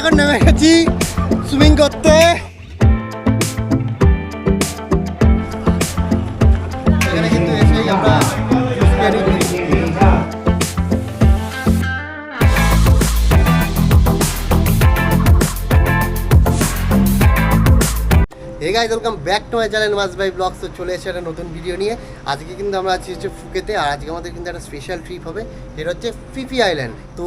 এখন নেমে গেছি সুইমিং করতে। কিন্তু আমরা। Hey guys welcome back to my channel mass by vlogs তো চলে এসে একটা নতুন ভিডিও নিয়ে। আজকে কিন্তু আমরা আছি হচ্ছে ফুকেতে, আর আজকে আমাদের কিন্তু একটা স্পেশাল ট্রিপ হবে। যেটা হচ্ছে ফিফি আইল্যান্ড তো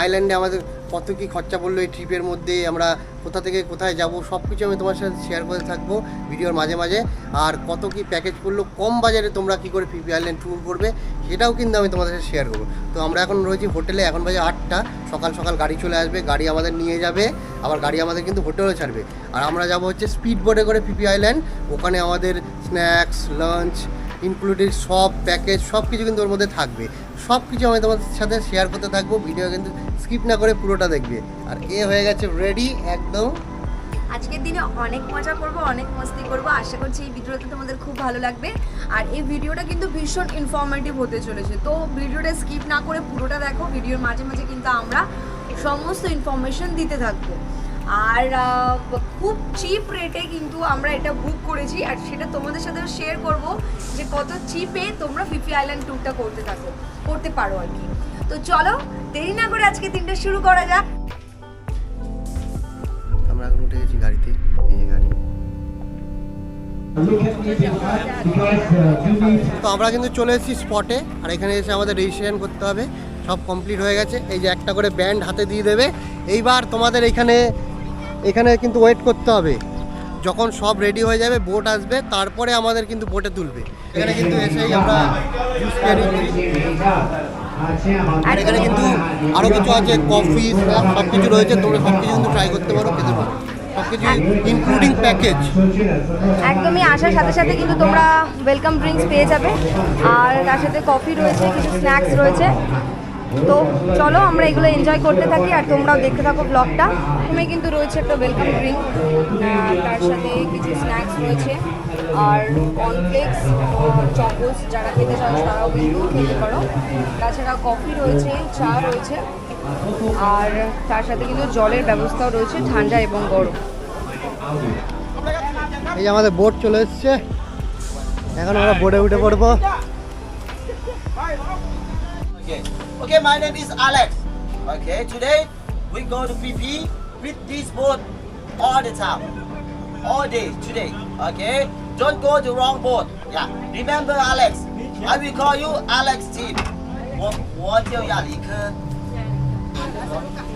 আইল্যান্ডে আমাদের কত কী খরচা পড়ল এই ট্রিপের মধ্যে, আমরা কোথা থেকে কোথায় যাব সব কিছু আমি তোমার সাথে শেয়ার করে থাকব ভিডিওর মাঝে মাঝে। আর কত কি প্যাকেজ পড়ল, কম বাজারে তোমরা কি করে ফিফি আইল্যান্ড ট্যুর করবে, সেটাও কিন্তু আমি তোমাদের সাথে শেয়ার করব। তো আমরা এখন রয়েছি হোটেলে, এখন বাজে আটটা, সকাল সকাল গাড়ি চলে আসবে, গাড়ি আমাদের নিয়ে যাবে, আবার গাড়ি আমাদের কিন্তু হোটেলেও ছাড়বে। আর আমরা যাব হচ্ছে স্পিড বোটে করে পিপি আইল্যান্ড ওখানে আমাদের স্ন্যাক্স লাঞ্চ ইনক্লুডেড সব প্যাকেজ সব কিছু কিন্তু ওর মধ্যে থাকবে। সব কিছু আমি তোমাদের সাথে শেয়ার করতে থাকব ভিডিও কিন্তু স্কিপ না করে পুরোটা দেখবে। আর এ হয়ে গেছে রেডি একদম। আজকের দিনে অনেক মজা করব, অনেক মস্তি করব। আশা করছি এই ভিডিওটা তোমাদের খুব ভালো লাগবে। আর এই ভিডিওটা কিন্তু ভীষণ ইনফরমেটিভ হতে চলেছে। তো ভিডিওটা স্কিপ না করে পুরোটা দেখো, ভিডিওর মাঝে মাঝে কিন্তু আমরা সমস্ত ইনফরমেশন দিতে থাকব। আর খুব চিপ রেটে কিন্তু আমরা এটা বুক করেছি আর সেটা তোমাদের সাথে শেয়ার করব যে কত চিপে তোমরা ফিফি আইল্যান্ড ট্যুরটা করতে থাকো, করতে পারো আর কি। তো চলো, দেরি না করে আজকে দিনটা শুরু করা যাক। আমরা এখন উঠে গেছি গাড়িতে, এই গাড়ি। তো আমরা কিন্তু চলে এসেছি স্পটে আর এখানে এসে আমাদের রেজিস্ট্রেশন করতে হবে। সব কমপ্লিট হয়ে গেছে। এই যে একটা করে ব্যান্ড হাতে দিয়ে দেবে। এইবার তোমাদের এখানে এখানে কিন্তু ওয়েট করতে হবে। যখন সব রেডি হয়ে যাবে বোট আসবে, তারপরে আমাদের কিন্তু বোটে তুলবে। এখানে কিন্তু এসেই আমরা আর এখানে কিন্তু আরও কিছু আছে কফি সব কিছু রয়েছে। তোমরা সব কিছু কিন্তু ট্রাই করতে পারো, খেতে পারো। ইনক্লুডিং প্যাকেজ একদমই আসার সাথে সাথে কিন্তু তোমরা ওয়েলকাম ড্রিঙ্কস পেয়ে যাবে। আর তার সাথে কফি রয়েছে, কিছু স্ন্যাক্স রয়েছে। তো চলো, আমরা এগুলো এনজয় করতে থাকি আর তোমরাও দেখতে থাকো ব্লগটা প্রথমে কিন্তু রয়েছে একটা ওয়েলকাম ড্রিঙ্ক তার সাথে কিছু স্ন্যাক্স রয়েছে। আর কর্নফ্লেক্স চকোস যারা খেতে চাও, তারাও কিন্তু খেতে পারো। তাছাড়া কফি রয়েছে, চা রয়েছে। আর তার সাথে কিন্তু জলের ব্যবস্থাও রয়েছে, ঠান্ডা এবং গরম। এই যে আমাদের বোট চলে এসছে। এখন আমরা বোটে উঠে পড়ব। Okay. Okay, my name is Alex. Okay, today we go to PP with this boat all the time. All day today. Okay? Don't go the wrong boat. Yeah. Remember Alex. I will call you Alex Team. 我我就要离开。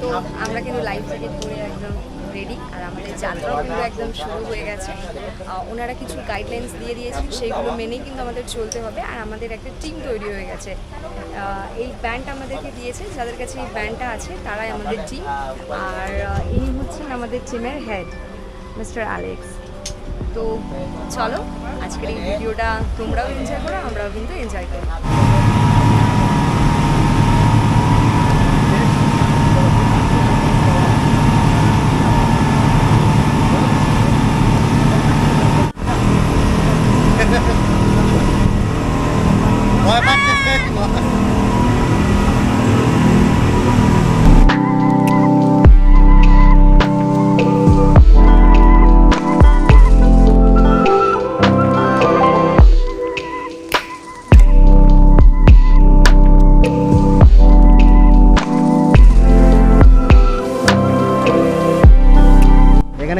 তো আমরা কিন্তু life jacket পরে একদম ready আর আমাদের যাত্রাও কিন্তু একদম শুরু হয়ে গেছে। ওনারা কিছু গাইডলাইন্স দিয়ে দিয়েছেন সেইগুলো মেনেই কিন্তু আমাদের চলতে হবে। আর আমাদের একটা টিম তৈরি হয়ে গেছে। এই ব্যান্ড আমাদেরকে দিয়েছে, যাদের কাছে এই ব্যান্ডটা আছে, তারাই আমাদের টিম আর ইনি হচ্ছেন আমাদের টিমের হেড মিস্টার অ্যালেক্স তো চলো, আজকের এই ভিডিওটা তোমরাও এনজয় করো, আমরাও কিন্তু এনজয় করি।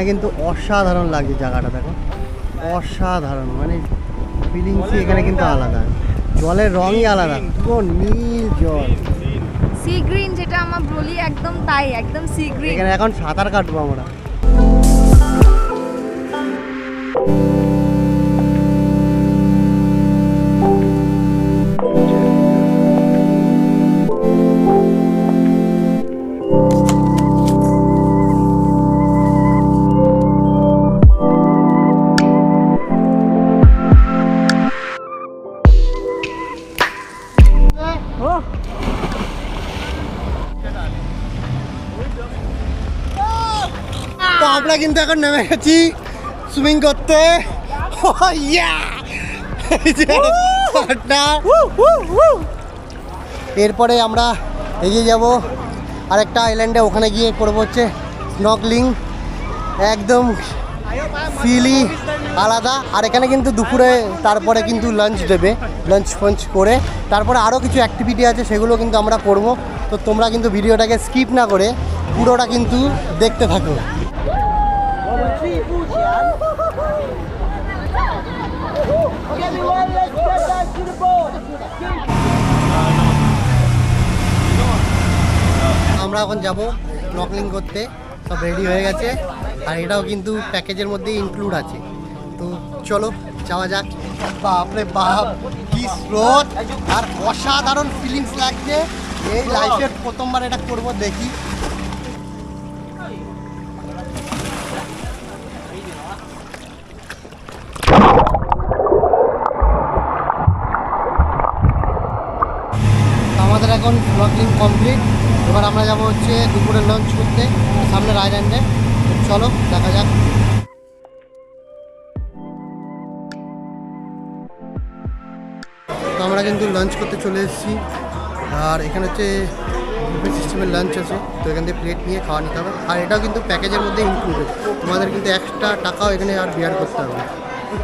এখানে কিন্তু অসাধারণ লাগছে জায়গাটা দেখো। অসাধারণ মানে ফিলিংসই এখানে কিন্তু আলাদা। জলের রঙই আলাদা পুরো নীল জল। সি গ্রিন যেটা আমরা বলি একদম তাই একদম সি গ্রিন এখানে এখন সাঁতার কাটবো আমরা। তো আমরা কিন্তু এখন নেমে গেছি। সুইমিং করতে। Oh। এরপরে আমরা এগিয়ে যাব। আরেকটা আইল্যান্ডে ওখানে গিয়ে করব হচ্ছে স্নকলিং একদম ফিলি আলাদা। আর এখানে কিন্তু দুপুরে তারপরে কিন্তু লাঞ্চ দেবে। লাঞ্চ ফাঞ্চ করে। তারপরে আরও কিছু অ্যাক্টিভিটি আছে সেগুলো কিন্তু আমরা করব। তো তোমরা কিন্তু ভিডিওটাকে স্কিপ না করে পুরোটা কিন্তু দেখতে থাকো। আমরা এখন যাব নকলিং করতে। সব রেডি হয়ে গেছে। আর এটাও কিন্তু প্যাকেজের মধ্যে ইনক্লুড আছে। তো চলো, যাওয়া যাক। বাপরে বাপ, কি স্রোত। আর অসাধারণ ফিলিংস লাগছে। এই লাইফের প্রথমবার এটা করব, দেখি। এখন ব্লগিং কমপ্লিট এবার আমরা যাব হচ্ছে দুপুরে লঞ্চ করতে সামনের আইল্যান্ডে চলো, দেখা যাক। তো আমরা কিন্তু লাঞ্চ করতে চলে এসেছি। আর এখানে হচ্ছে সিস্টেমের লাঞ্চ আছে। তো এখান থেকে প্লেট নিয়ে খাওয়া নিতে হবে। আর এটাও কিন্তু প্যাকেজের মধ্যে ইনক্লুডেড তোমাদের কিন্তু এক্সট্রা টাকাও এখানে আর বিয়ার করতে হবে।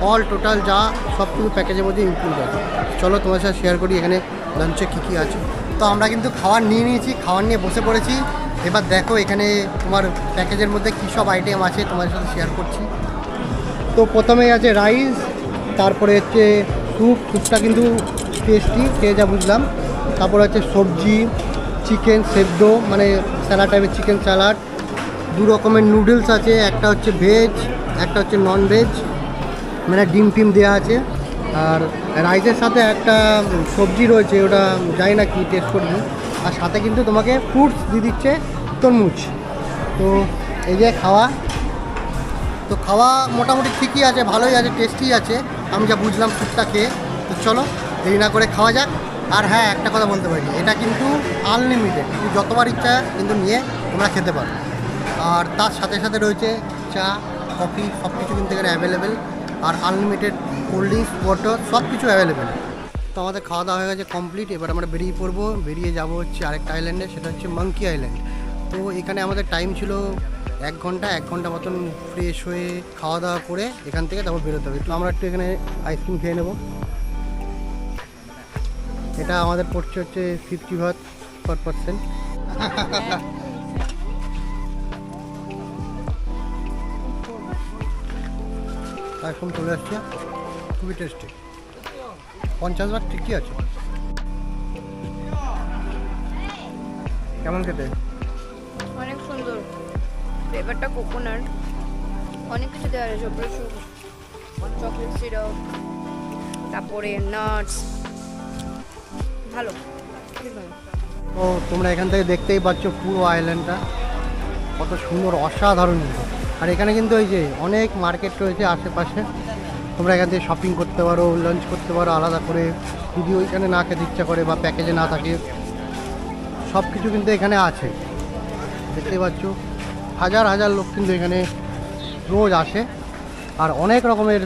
অল টোটাল যা সব কিছু প্যাকেজের মধ্যে ইনক্লুড আছে চলো তোমার সাথে শেয়ার করি এখানে লাঞ্চে কী কী আছে। তো আমরা কিন্তু খাবার নিয়ে নিয়েছি, খাবার নিয়ে বসে পড়েছি। এবার দেখো এখানে তোমার প্যাকেজের মধ্যে কী সব আইটেম আছে তোমাদের সাথে শেয়ার করছি। তো প্রথমেই আছে রাইস তারপরে হচ্ছে স্যুপ স্যুপটা কিন্তু টেস্টি খেয়ে যা বুঝলাম। তারপরে হচ্ছে সবজি চিকেন সেদ্ধ মানে স্যালাড টাইপের চিকেন স্যালাড দু রকমের নুডলস আছে, একটা হচ্ছে ভেজ একটা হচ্ছে নন ভেজ মানে ডিম টিম দেওয়া আছে। আর রাইসের সাথে একটা সবজি রয়েছে, ওটা জানি না কি টেস্ট করবি। আর সাথে কিন্তু তোমাকে ফ্রুটস দিয়ে দিচ্ছে তরমুজ। তো এই যে খাওয়া, তো খাওয়া মোটামুটি ঠিকই আছে, ভালোই আছে টেস্টি আছে। আমি যা বুঝলাম স্যুপটা খেয়ে, তো চলো দেরি না করে খাওয়া যাক। আর হ্যাঁ একটা কথা বলতে পারি, এটা কিন্তু আনলিমিটেড তুমি যতবার ইচ্ছা কিন্তু নিয়ে তোমরা খেতে পারো। আর তার সাথে সাথে রয়েছে চা, কফি সব কিছু কিন্তু এখানে অ্যাভেলেবেল আর আনলিমিটেড কোল্ড ড্রিঙ্কস ওয়াটার সব কিছু অ্যাভেলেবেল তো আমাদের খাওয়া দাওয়া হয়ে গেছে কমপ্লিট এবার আমরা বেরিয়ে পড়ব। বেরিয়ে যাব হচ্ছে আরেকটা আইল্যান্ডে সেটা হচ্ছে মাঙ্কি আইল্যান্ড তো এখানে আমাদের টাইম ছিল এক ঘণ্টা এক ঘণ্টা মতন ফ্রেশ হয়ে খাওয়া দাওয়া করে এখান থেকে তারপর বেরোতে হবে। তো আমরা একটু এখানে আইসক্রিম খেয়ে নেব। এটা আমাদের পড়ছে হচ্ছে ফিফটি ভাত পার পার্সেন্ট আইসক্রিম চলে আসছে। খুবই টেস্টি পঞ্চাশ ভাগ ঠিকই আছে। কেমন খেতে? অনেক সুন্দর। ফ্লেভারটা কোকোনাট অনেক কিছু দেওয়া আছে চকলেট চকলেট সিরাপ তারপরে নাটস ভালো। তো তোমরা এখান থেকে দেখতেই পাচ্ছ পুরো আইল্যান্ডটা কত সুন্দর অসাধারণ। আর এখানে কিন্তু ওই যে অনেক মার্কেট রয়েছে আশেপাশে। তোমরা এখান থেকে শপিং করতে পারো লাঞ্চ করতে পারো, আলাদা করে। যদি ওইখানে না খেতে ইচ্ছা করে বা প্যাকেজে না থাকে সব কিছু কিন্তু এখানে আছে। দেখতেই পাচ্ছ, হাজার হাজার লোক কিন্তু এখানে রোজ আসে। আর অনেক রকমের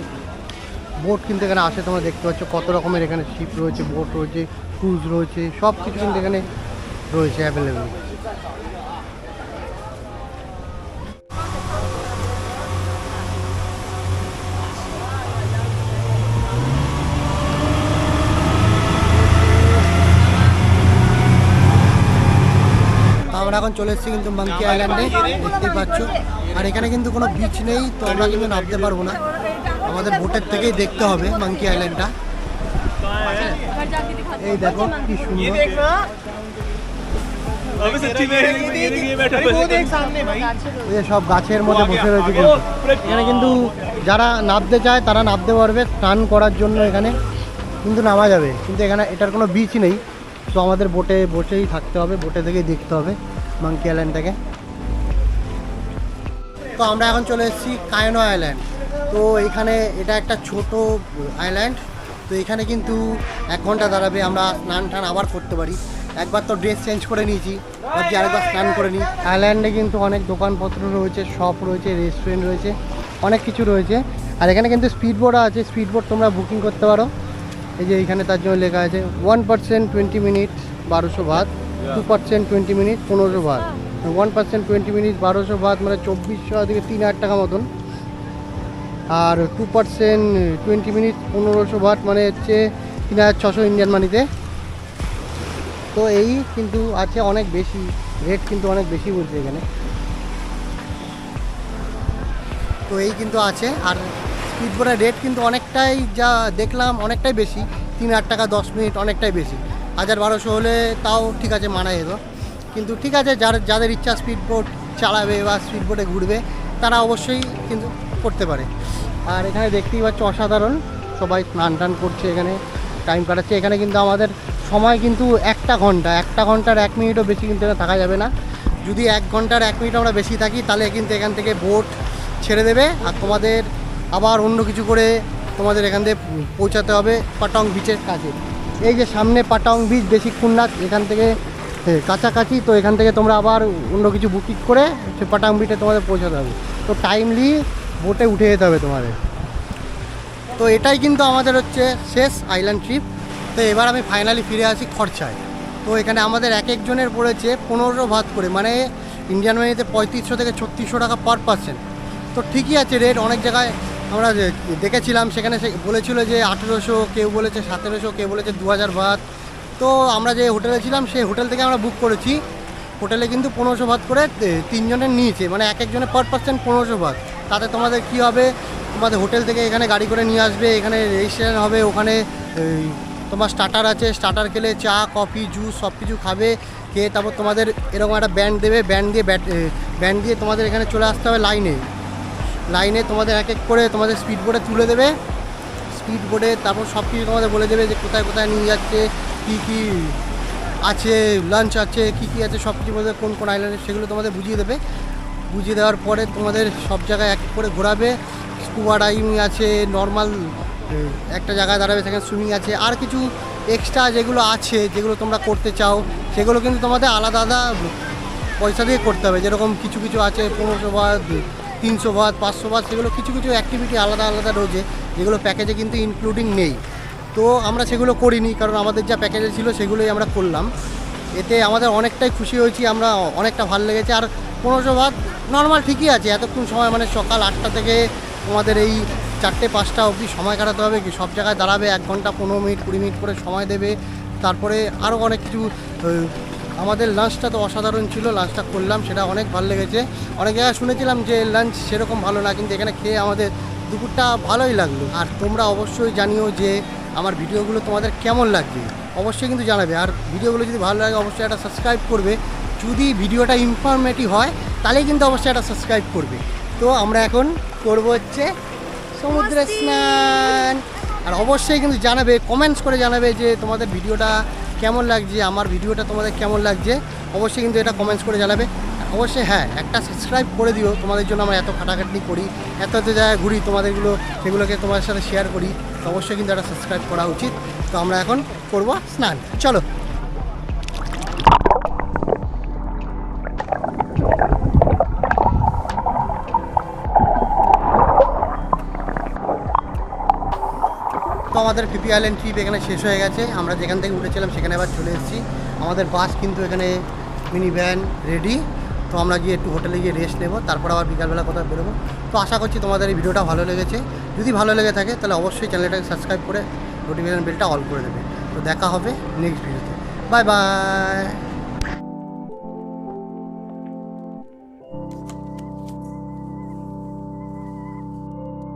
বোট কিন্তু এখানে আসে, তোমরা দেখতে পাচ্ছ কত রকমের এখানে শিপ রয়েছে বোট রয়েছে ক্রুজ রয়েছে সব কিছু কিন্তু এখানে রয়েছে অ্যাভেলেবেল চলে এসেছি কিন্তু মাঙ্কি আইল্যান্ডে দেখতে পাচ্ছ। আর এখানে কিন্তু কোনো বিচ নেই তো আমরা কিন্তু নামতে পারব না। আমাদের বোটের থেকেই দেখতে হবে মাঙ্কি আইল্যান্ডটা এই দেখো কি সুন্দর। সব গাছের মধ্যে বসে রয়েছে এখানে কিন্তু যারা নামতে চায় তারা নামতে পারবে স্নান করার জন্য এখানে। কিন্তু নামা যাবে। কিন্তু এখানে এটার কোনো বিচ নেই। তো আমাদের বোটে বসেই থাকতে হবে বোটে থেকেই দেখতে হবে। মাঙ্কি আইল্যান্ডটাকে তো আমরা এখন চলে এসেছি কায়নো আইল্যান্ড তো এখানে এটা একটা ছোট আইল্যান্ড তো এখানে কিন্তু এক ঘণ্টা দাঁড়াবে, আমরা স্নান টান আবার করতে পারি। একবার তো ড্রেস চেঞ্জ করে নিয়েছি, ভাবছি আরেকবার স্নান করে নিই। আইল্যান্ডে কিন্তু অনেক দোকানপত্র রয়েছে শপ রয়েছে রেস্টুরেন্ট রয়েছে, অনেক কিছু রয়েছে। আর এখানে কিন্তু স্পিড আছে স্পিড বোর্ড তোমরা বুকিং করতে পারো। এই যে এখানে তার জন্য লেখা আছে ওয়ান পার্সেন্ট টোয়েন্টি মিনিট বারোশো ভাত টু পার্সেন্ট টোয়েন্টি মিনিট পনেরোশো ভাত ওয়ান পার্সেন্ট টোয়েন্টি মিনিট বারোশো ভাত মানে চব্বিশশো থেকে তিন হাজার টাকা মতন। আর টু পার্সেন্ট টোয়েন্টি মিনিট পনেরোশো ভাত মানে হচ্ছে তিন হাজার ছশো ইন্ডিয়ান মানিতে তো এই কিন্তু আছে অনেক বেশি রেট কিন্তু অনেক বেশি বলছে এখানে। তো এই কিন্তু আছে, আর স্পিড বোটের রেট কিন্তু অনেকটাই যা দেখলাম, অনেকটাই বেশি, তিন হাজার টাকা দশ মিনিট অনেকটাই বেশি। হাজার বারোশো হলে তাও ঠিক আছে মানা যেত। কিন্তু ঠিক আছে, যার, যাদের ইচ্ছা স্পিড বোট চালাবে বা স্পিড বোটে ঘুরবে, তারা অবশ্যই কিন্তু করতে পারে। আর এখানে দেখতেই পাচ্ছ অসাধারণ, সবাই স্নান টান করছে এখানে টাইম কাটাচ্ছে। এখানে কিন্তু আমাদের সময় কিন্তু একটা ঘণ্টা, একটা ঘণ্টার এক মিনিটও বেশি কিন্তু এখানে থাকা যাবে না। যদি এক ঘণ্টার এক মিনিট আমরা বেশি থাকি, তাহলে কিন্তু এখান থেকে বোট ছেড়ে দেবে। আর তোমাদের আবার অন্য কিছু করে তোমাদের এখান থেকে পৌঁছাতে হবে পাটং বিচের কাছে এই যে সামনে পাটাং বিচ বেশিক্ষণ না এখান থেকে কাছাকাছি, তো এখান থেকে তোমরা আবার অন্য কিছু বুকিং করে সে পাটাং বিচে তোমাদের পৌঁছাতে হবে। তো টাইমলি বোটে উঠে যেতে হবে তোমাদের। তো এটাই কিন্তু আমাদের হচ্ছে শেষ আইল্যান্ড ট্রিপ তো এবার আমি ফাইনালি ফিরে আসি খরচায়। তো এখানে আমাদের এক একজনের পড়েছে পনেরো ভাত করে মানে ইন্ডিয়ান মানিতে পঁয়ত্রিশশো থেকে ছত্রিশশো টাকা পার পার্সেন্ট তো ঠিকই আছে রেট অনেক জায়গায় আমরা দেখেছিলাম, সেখানে সে বলেছিল যে আঠেরোশো, কেউ বলেছে সতেরোশো, কেউ বলেছে দু হাজার ভাত তো আমরা যে হোটেলে ছিলাম, সেই হোটেল থেকে আমরা বুক করেছি। হোটেলে কিন্তু পনেরোশো ভাত করে তিনজনের নিয়েছে। মানে এক একজনের পার পার্সেন্ট পনেরোশো ভাত তাতে তোমাদের কি হবে? তোমাদের হোটেল থেকে এখানে গাড়ি করে নিয়ে আসবে, এখানে রেজিস্ট্রেশন হবে, ওখানে তোমার স্টার্টার আছে স্টার্টার খেলে চা কফি জুস সব কিছু খাবে, খেয়ে তারপর তোমাদের এরকম একটা ব্যান্ড দেবে ব্যান্ড দিয়ে ব্যান্ড দিয়ে তোমাদের এখানে চলে আসতে হবে লাইনে লাইনে তোমাদের এক এক করে তোমাদের স্পিড বোর্ডে তুলে দেবে। স্পিড বোর্ডে তারপর সব কিছু তোমাদের বলে দেবে যে কোথায় কোথায় নিয়ে যাচ্ছে কী কী আছে লাঞ্চ আছে কী কী আছে সব কিছু বলে দেবে, কোন কোন আইল্যান্ডে সেগুলো তোমাদের বুঝিয়ে দেবে। বুঝিয়ে দেওয়ার পরে তোমাদের সব জায়গায় এক করে ঘোরাবে। স্কুবা ডাইভিং আছে নর্মাল একটা জায়গায় দাঁড়াবে সেখানে সুইমিং আছে আর কিছু এক্সট্রা যেগুলো আছে যেগুলো তোমরা করতে চাও সেগুলো কিন্তু তোমাদের আলাদা আলাদা পয়সা দিয়ে করতে হবে। যেরকম কিছু কিছু আছে পনেরোশো বাদ তিনশো ভাত, পাঁচশো ভাত, সেগুলো কিছু কিছু অ্যাক্টিভিটি আলাদা আলাদা রয়েছে, যেগুলো প্যাকেজে কিন্তু ইনক্লুডিং নেই। তো আমরা সেগুলো করিনি, কারণ আমাদের যা প্যাকেজে ছিল সেগুলোই আমরা করলাম। এতে আমাদের অনেকটাই খুশি হয়েছি, আমরা অনেকটা ভালো লেগেছে। আর পনেরোশো ভাত নর্মাল ঠিকই আছে, এতক্ষণ সময় মানে সকাল আটটা থেকে তোমাদের এই চারটে, পাঁচটা অবধি সময় কাটাতে হবে, কি সব জায়গায় দাঁড়াবে, এক ঘণ্টা, পনেরো মিনিট, কুড়ি মিনিট করে সময় দেবে। তারপরে আরও অনেক কিছু আমাদের লাঞ্চটা তো অসাধারণ ছিল লাঞ্চটা করলাম সেটা অনেক ভালো লেগেছে। অনেক জায়গায় শুনেছিলাম যে লাঞ্চ সেরকম ভালো না কিন্তু এখানে খেয়ে আমাদের দুপুরটা ভালোই লাগল। আর তোমরা অবশ্যই জানিও যে আমার ভিডিওগুলো তোমাদের কেমন লাগবে। অবশ্যই কিন্তু জানাবে। আর ভিডিওগুলো যদি ভালো লাগে অবশ্যই একটা সাবস্ক্রাইব করবে। যদি ভিডিওটা ইনফরমেটিভ হয় তাহলেই কিন্তু অবশ্যই একটা সাবস্ক্রাইব করবে। তো আমরা এখন করব হচ্ছে সমুদ্রে স্নান। আর অবশ্যই কিন্তু জানাবে কমেন্টস করে জানাবে যে তোমাদের ভিডিওটা কেমন লাগছে, আমার ভিডিওটা তোমাদের কেমন লাগছে। অবশ্যই কিন্তু এটা কমেন্টস করে জানাবে। অবশ্যই হ্যাঁ একটা সাবস্ক্রাইব করে দিও, তোমাদের জন্য আমরা এত খাটাখাটনি করি, এত এত জায়গায় ঘুরি, তোমাদেরগুলো, সেগুলোকে তোমাদের সাথে শেয়ার করি। অবশ্যই কিন্তু একটা সাবস্ক্রাইব করা উচিত। তো আমরা এখন করব স্নান। চলো। আমাদের পিপি আইল্যান্ড ট্রিপ এখানে শেষ হয়ে গেছে। আমরা যেখান থেকে উঠেছিলাম সেখানে আবার চলে এসেছি। আমাদের বাস কিন্তু এখানে মিনি ভ্যান রেডি তো আমরা গিয়ে একটু হোটেলে গিয়ে রেস্ট নেব, তারপর আবার বিকালবেলা কোথাও বেরোবো। তো আশা করছি তোমাদের এই ভিডিওটা ভালো লেগেছে। যদি ভালো লেগে থাকে, তাহলে অবশ্যই চ্যানেলটাকে সাবস্ক্রাইব করে নোটিফিকেশান বেলটা অল করে দেবে। তো দেখা হবে নেক্সট ভিডিওতে বাই বাই